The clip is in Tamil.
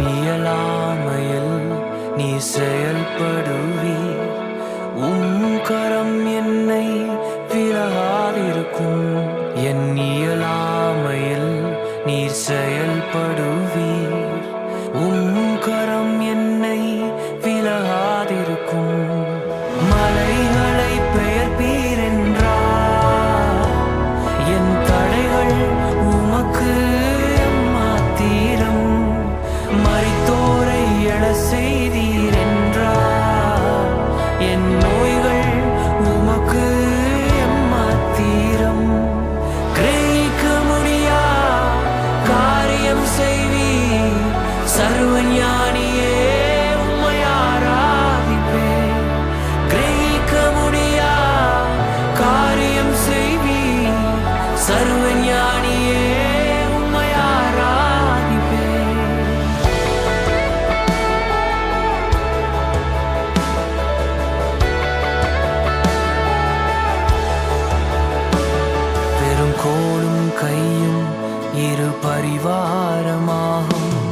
இயலாமையில் நீ செயல்படுவீர். உம் கரம் என்னை விலகாதிருக்கும். என் இயலாமையில் நீ செயல்படுவீர். சர்வஞானியே உம்மை ஆராதிப்பேன் கிரகிக்க முடியா? காரியம் செய்வீர் சர்வஞானியே உம்மை ஆராதிப்பேன் பெரும் கையும் இரு பரிவாரமாகும்.